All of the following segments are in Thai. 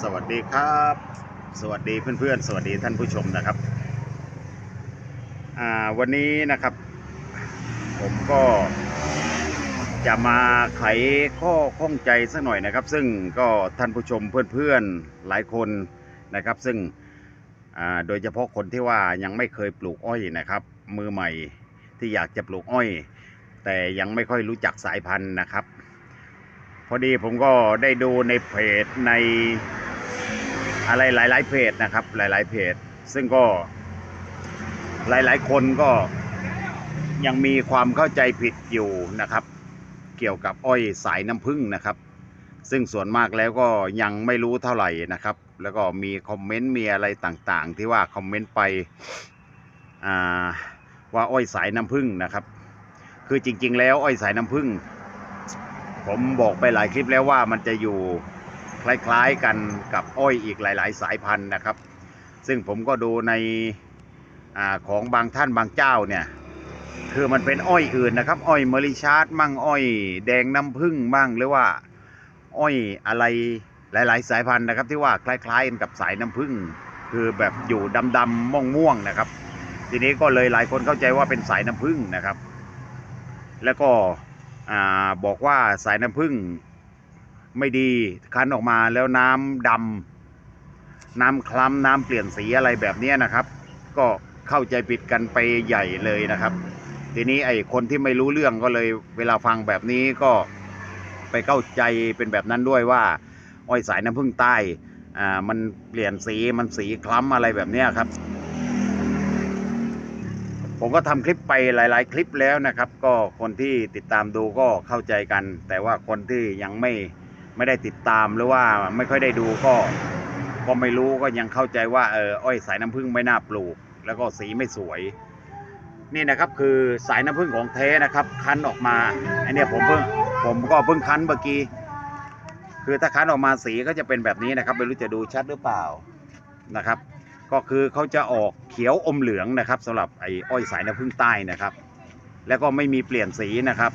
สวัสดีครับ สวัสดีเพื่อนๆ สวัสดีท่านผู้ชมนะครับ วันนี้นะครับ ผมก็จะมาไขข้อข้องใจสักหน่อยนะครับ ซึ่งก็ท่านผู้ชมเพื่อนๆหลายคนนะครับ ซึ่งโดยเฉพาะคนที่ว่ายังไม่เคยปลูกอ้อยนะครับ มือใหม่ที่อยากจะปลูกอ้อย แต่ยังไม่ค่อยรู้จักสายพันธุ์นะครับพอดีผมก็ได้ดูในเพจใน อะไรหลาย ๆ เพจนะครับ หลาย ๆ เพจ ซึ่งก็หลาย ๆ คนก็ยังมีความเข้าใจผิดอยู่นะครับ เกี่ยวกับอ้อยสายน้ำผึ้งนะครับ ซึ่งส่วนมากแล้วก็ยังไม่รู้เท่าไหร่นะครับ แล้วก็มีคอมเมนต์มีอะไรต่างๆ ที่ว่าคอมเมนต์ไปว่าอ้อยสายน้ำผึ้งนะครับ คือจริง ๆ แล้วอ้อยสายน้ำผึ้งผมบอกไปหลายคลิปแล้วว่ามันจะอยู่ คล้ายๆกันกับอ้อยอีกหลาย ๆ สายพันธุ์นะครับ ซึ่งผมก็ดูในอของบางท่านบางเจ้าเนี่ยคือมันเป็นอ้อยอื่นนะครับ อ้อยเมอริชาร์ดมั่งอ้อย แดงน้ำผึ้งมั่งหรือว่าอ้อยอะไรหลาย ๆ สายพันธุ์นะครับ ที่ว่าคล้ายๆกันกับสายน้ำผึ้งคือแบบอยู่ดำๆม่วงๆนะครับ ทีนี้ก็เลยหลายคนเข้าใจว่าเป็นสายน้ำผึ้งนะครับ แล้วก็อบอกว่าสายน้ำผึ้ง ไม่ดีคั้นออกมาแล้วน้ำดำน้ำคล้ำน้ำเปลี่ยนสีอะไรแบบนี้นะครับ ก็เข้าใจผิดกันไปใหญ่เลยนะครับ ทีนี้ไอ้คนที่ไม่รู้เรื่องก็เลย เวลาฟังแบบนี้ก็ไปเข้าใจเป็นแบบนั้นด้วยว่า อ้อยสายน้ำผึ้งใต้อ่ามันเปลี่ยนสีมันสีคล้ำอะไรแบบนี้ครับ ผมก็ทำคลิปไปหลาย ๆ คลิปแล้วนะครับ ก็คนที่ติดตามดูก็เข้าใจกัน แต่ว่าคนที่ยังไม่ ไม่ได้ติดตามหรือว่าไม่ค่อยได้ดูก็ก็ไม่รู้ก็ยังเข้าใจว่าเอออ้อยสายน้ำผึ้งไม่น่าปลูก แล้วก็สีไม่สวย นี่นะครับคือสายน้ำผึ้งของแท้นะครับ คั้นออกมาไอเนี่ยผมเพิ่งผมก็เพิ่งคั้นเมื่อกี้คือถ้าคั้นออกมาสีก็จะเป็นแบบนี้นะครับ ไม่รู้จะดูชัดหรือเปล่านะครับ ก็คือเขาจะออกเขียวอมเหลืองนะครับสำหรับไอ้อ้อยสายน้ำผึ้งใต้นะครับ แล้วก็ไม่มีเปลี่ยนสีนะครับ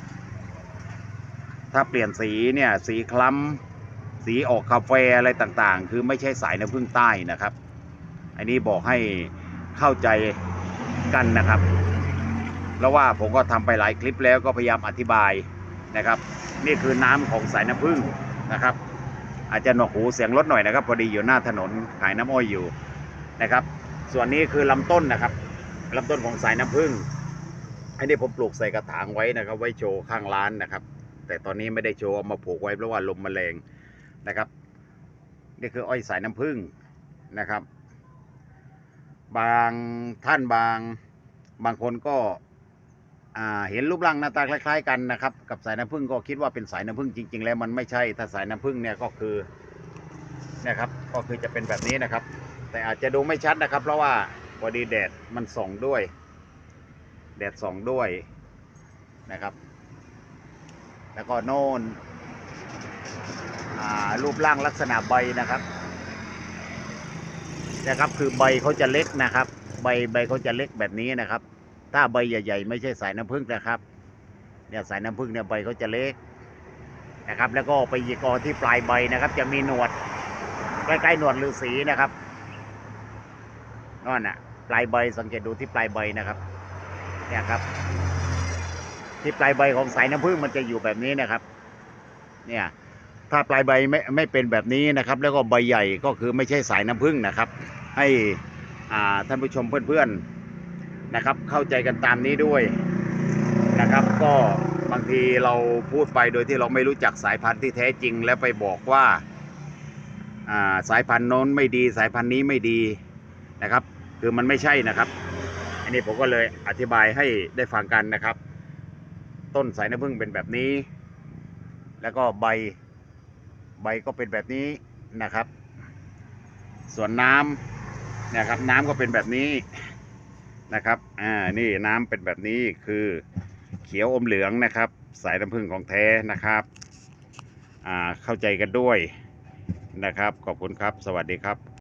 ถ้าเปลี่ยนสีเนี่ยสีคล้ำสีออกกาแฟอะไรต่างๆ คือไม่ใช่สายน้ำผึ้งใต้นะครับ อันนี้บอกให้เข้าใจกันนะครับแล้วว่าผมก็ทำไปหลายคลิปแล้วก็พยายามอธิบายนะครับ นี่คือน้ำของสายน้ำผึ้งนะครับ อาจจะหนวกหูเสียงรถหน่อยนะครับ พอดีอยู่หน้าถนนขายน้ำอ้อยอยู่นะครับ ส่วนนี้คือลำต้นนะครับลำต้นของสายน้ำผึ้งอันนี้ผมปลูกใส่กระถางไว้นะครับ ไว้โชว์ข้างร้านนะครับ แต่ตอนนี้ไม่ได้โชว์เอามาผูกไว้เพราะว่าลมแมลงนะครับ นี่คืออ้อยสายน้ำผึ้งนะครับ บางท่านบางบางคนก็เห็นรูปร่างหน้าตาคล้ายๆกันนะครับ กับสายน้ำผึ้งก็คิดว่าเป็นสายน้ำผึ้งจริง ๆ แล้วมันไม่ใช่ถ้าสายน้ำผึ้งเนี่ยก็คือนะครับก็คือจะเป็นแบบนี้นะครับ แต่อาจจะดูไม่ชัดนะครับ เพราะว่าพอดีแดดมันส่องด้วย แดดส่องด้วยนะครับ แล้วก็โน่นรูปร่างลักษณะใบนะครับนะครับคือใบเขาจะเล็กนะครับ ใบใบเขาจะเล็กแบบนี้นะครับ ถ้าใบใหญ่ ๆ ไม่ใช่สายน้ำผึ้งนะครับเนี่ยสายน้ำผึ้งเนี่ยใบเขาจะเล็กนะครับ แล้วก็ไปยีกอที่ปลายใบนะครับ จะมีหนวดใกล้ๆหนวดฤาษีนะครับนั่นน่ะ ปลายใบสังเกตดูที่ปลายใบนะครับเนี่ยครับ ที่ปลายใบของสายน้ำผึ้งมันจะอยู่แบบนี้นะครับ เนี่ย ถ้าปลายใบไม่ไม่เป็นแบบนี้นะครับ แล้วก็ใบใหญ่ก็คือไม่ใช่สายน้ำผึ้งนะครับ ให้อ่าท่านผู้ชมเพื่อนๆนะครับ เข้าใจกันตามนี้ด้วยนะครับ ก็บางทีเราพูดไปโดยที่เราไม่รู้จักสายพันธุ์ที่แท้จริง แล้วไปบอกว่าอ่าสายพันธุ์โน้นไม่ดีสายพันธุ์นี้ไม่ดีนะครับ คือมันไม่ใช่นะครับ อันนี้ผมก็เลยอธิบายให้ได้ฟังกันนะครับ ต้นสายน้ำผึ้งเป็นแบบนี้ แล้วก็ใบ ใบก็เป็นแบบนี้นะครับ ส่วนน้ำนะครับ น้ำก็เป็นแบบนี้นะครับ อ่า นี่น้ำเป็นแบบนี้คือเขียวอมเหลืองนะครับ สายน้ำผึ้งของแท้นะครับ อ่า เข้าใจกันด้วยนะครับ ขอบคุณครับ สวัสดีครับ